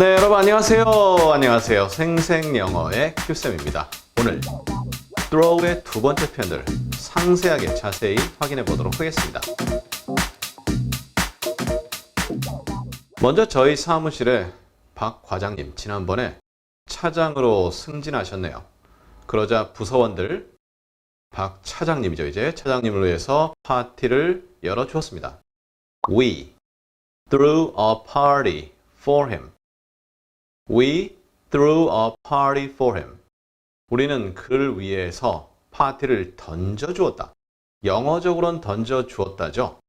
네, 여러분 안녕하세요. 안녕하세요. 생생영어의 큐쌤입니다. 오늘 throw의 두 번째 편을 상세하게 자세히 확인해 보도록 하겠습니다. 먼저 저희 사무실에 박 과장님 지난번에 차장으로 승진하셨네요. 그러자 부서원들 박 차장님이죠. 이제 차장님을 위해서 파티를 열어 주었습니다. We threw a party for him. We threw a party for him. 우리는 그를 위해서 파티를 던져 주었다. 영어적으로는 던져 주었다죠.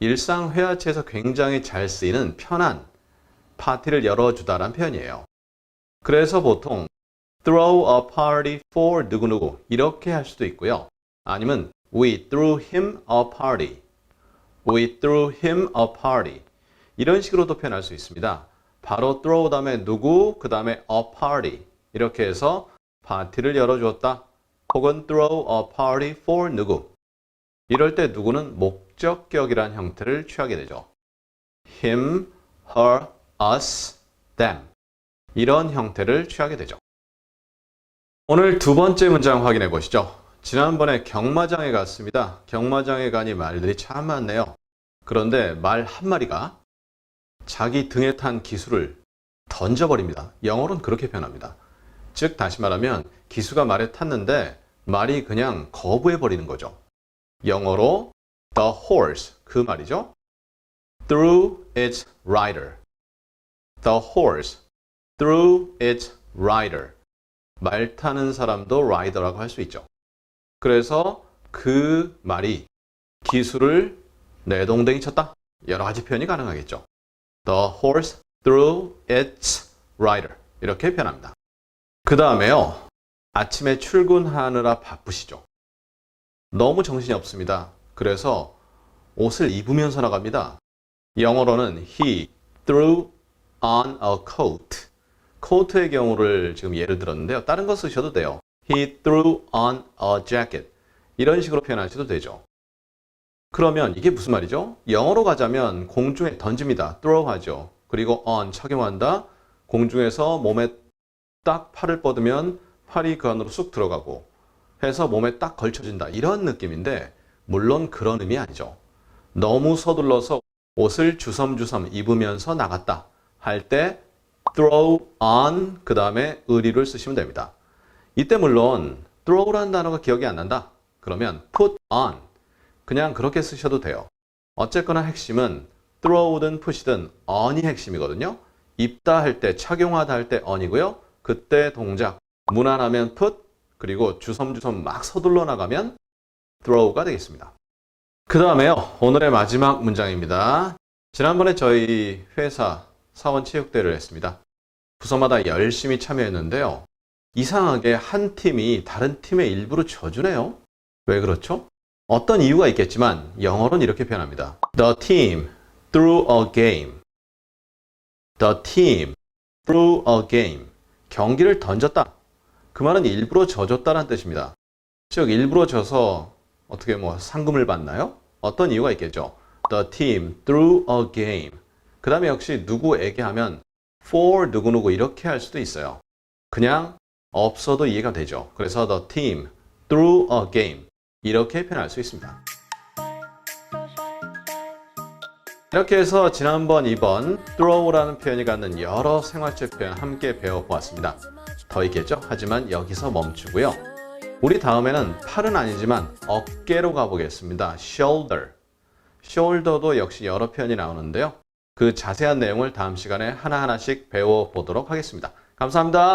일상 회화체에서 굉장히 잘 쓰이는 편한 파티를 열어주다란 표현이에요. 그래서 보통 throw a party for 누구누구 이렇게 할 수도 있고요. 아니면 we threw him a party. We threw him a party. 이런 식으로도 표현할 수 있습니다. 바로 throw 다음에 누구, 그 다음에 a party. 이렇게 해서 파티를 열어주었다. 혹은 throw a party for 누구. 이럴 때 누구는 목적격이란 형태를 취하게 되죠. him, her, us, them. 이런 형태를 취하게 되죠. 오늘 두 번째 문장 확인해 보시죠. 지난번에 경마장에 갔습니다. 경마장에 가니 말들이 참 많네요. 그런데 말 한 마리가 자기 등에 탄 기수를 던져버립니다. 영어로는 그렇게 표현합니다. 즉, 다시 말하면 기수가 말에 탔는데 말이 그냥 거부해버리는 거죠. 영어로 the horse, 그 말이죠. threw its rider. The horse threw its rider. 말 타는 사람도 rider라고 할 수 있죠. 그래서 그 말이 기수를 내동댕이 쳤다. 여러 가지 표현이 가능하겠죠. The horse threw its rider. 이렇게 표현합니다. 그 다음에요. 아침에 출근하느라 바쁘시죠. 너무 정신이 없습니다. 그래서 옷을 입으면서 나갑니다. 영어로는 he threw on a coat. 코트의 경우를 지금 예를 들었는데요. 다른 거 쓰셔도 돼요. He threw on a jacket. 이런 식으로 표현하셔도 되죠. 그러면 이게 무슨 말이죠? 영어로 가자면 공중에 던집니다. throw 하죠. 그리고 on 착용한다. 공중에서 몸에 딱 팔을 뻗으면 팔이 그 안으로 쑥 들어가고 해서 몸에 딱 걸쳐진다. 이런 느낌인데 물론 그런 의미 아니죠. 너무 서둘러서 옷을 주섬주섬 입으면서 나갔다 할 때 throw on 그 다음에 의리를 쓰시면 됩니다. 이때 물론 throw라는 단어가 기억이 안 난다. 그러면 put on 그냥 그렇게 쓰셔도 돼요. 어쨌거나 핵심은 throw든 put이든 on이 핵심이거든요. 입다 할 때 착용하다 할 때 on이고요. 그때 동작 무난하면 put 그리고 주섬주섬 막 서둘러 나가면 throw가 되겠습니다. 그 다음에요. 오늘의 마지막 문장입니다. 지난번에 저희 회사 사원 체육대회를 했습니다. 부서마다 열심히 참여했는데요. 이상하게 한 팀이 다른 팀의 일부를 져주네요. 왜 그렇죠? 어떤 이유가 있겠지만 영어로는 이렇게 표현합니다. The team threw a game. The team threw a game. 경기를 던졌다. 그 말은 일부러 져줬다는 뜻입니다. 즉 일부러 져서 어떻게 뭐 상금을 받나요? 어떤 이유가 있겠죠. The team threw a game. 그 다음에 역시 누구에게 하면 for 누구누구 이렇게 할 수도 있어요. 그냥 없어도 이해가 되죠. 그래서 the team threw a game. 이렇게 표현할 수 있습니다. 이렇게 해서 지난번, 이번 throw라는 표현이 갖는 여러 생활적 표현 함께 배워보았습니다. 더 있겠죠? 하지만 여기서 멈추고요. 우리 다음에는 팔은 아니지만 어깨로 가보겠습니다. shoulder. shoulder도 역시 여러 표현이 나오는데요. 그 자세한 내용을 다음 시간에 하나하나씩 배워보도록 하겠습니다. 감사합니다.